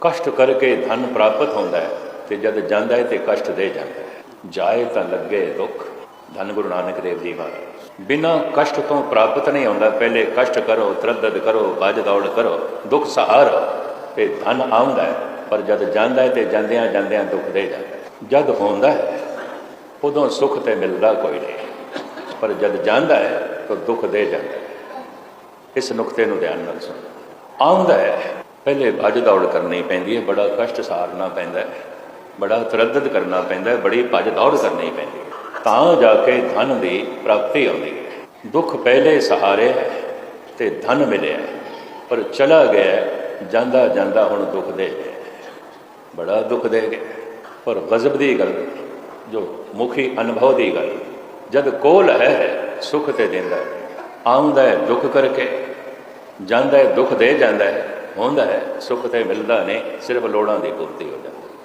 ਕਸ਼ਟ ਕਰਕੇ ਧਨ ਪ੍ਰਾਪਤ ਹੁੰਦਾ ਹੈ ਤੇ ਜਦ ਜਾਂਦਾ ਹੈ ਤੇ ਕਸ਼ਟ ਦੇ ਜਾਂਦਾ ਹੈ। ਜਾਏ ਤਾਂ ਲੱਗੇ ਦੁੱਖ, ਧੰਨ ਗੁਰੂ ਨਾਨਕ ਦੇਵ ਜੀ ਮਹਾਰਾਜ। ਬਿਨਾਂ ਕਸ਼ਟ ਤੋਂ ਪ੍ਰਾਪਤ ਨਹੀਂ ਹੁੰਦਾ, ਪਹਿਲੇ ਕਸ਼ਟ ਕਰੋ, ਤਰੱਦਦ ਕਰੋ, ਬਾਜ ਦੌੜ ਕਰੋ, ਦੁੱਖ ਸਹਾਰ ਤੇ ਧਨ ਆਉਂਦਾ ਹੈ। ਪਰ ਜਦ ਜਾਂਦਾ ਹੈ ਤੇ ਜਾਂਦਿਆਂ ਜਾਂਦਿਆਂ ਦੁੱਖ ਦੇ ਜਾਂਦਾ ਜਦ ਹੁੰਦਾ ਹੈ, ਉਦੋਂ ਸੁੱਖ ਤੇ ਮਿਲਦਾ ਕੋਈ ਨਹੀਂ। ਪਰ ਜਦ ਜਾਂਦਾ ਹੈ, ਤਾਂ ਦੁੱਖ ਦੇ ਜਾਂਦਾ ਇਸ ਨੁਕਤੇ ਨੂੰ ਧਿਆਨ ਨਾਲ ਸੁਣੋ। ਆਉਂਦਾ ਹੈ ਪਹਿਲੇ ਭੱਜ ਦੌੜ ਕਰਨੀ ਪੈਂਦੀ ਹੈ, ਬੜਾ ਕਸ਼ਟ ਸਹਾਰਨਾ ਪੈਂਦਾ ਹੈ, ਬੜਾ ਤਰੱਦਦ ਕਰਨਾ ਪੈਂਦਾ ਹੈ, ਬੜੀ ਭੱਜ ਦੌੜ ਕਰਨੀ ਪੈਂਦੀ ਹੈ। ਤਾਂ ਜਾ ਕੇ ਧਨ ਦੀ ਪ੍ਰਾਪਤੀ ਆਉਂਦੀ ਹੈ। ਦੁੱਖ ਪਹਿਲੇ ਸਹਾਰੇ ਹੈ ਤੇ ਧਨ ਮਿਲਿਆ ਪਰ ਚਲਾ ਗਿਆ ਜਾਂਦਾ ਜਾਂਦਾ ਹੁਣ ਦੁੱਖ ਦੇ ਗਿਆ ਬੜਾ ਦੁੱਖ ਦੇ ਗਿਆ ਪਰ ਗਜ਼ਬ ਦੀ ਗੱਲ, ਜੋ ਮੁਖੀ ਅਨੁਭਵ ਦੀ ਗੱਲ, ਜਦ ਕੋਲ ਹੈ, ਸੁਖ ਤੇ ਦਿੰਦਾ ਆਉਂਦਾ ਹੈ ਦੁੱਖ ਕਰਕੇ, ਜਾਂਦਾ ਹੈ ਦੁੱਖ ਦੇ ਜਾਂਦਾ ਹੈ ਹੁੰਦਾ ਹੈ ਸੁਖ ਤੇ ਮਿਲਦਾ ਨਹੀਂ ਸਿਰਫ ਲੋੜਾਂ ਦੀ ਪੂਰਤੀ ਹੋ ਜਾਂਦੀ ਹੈ।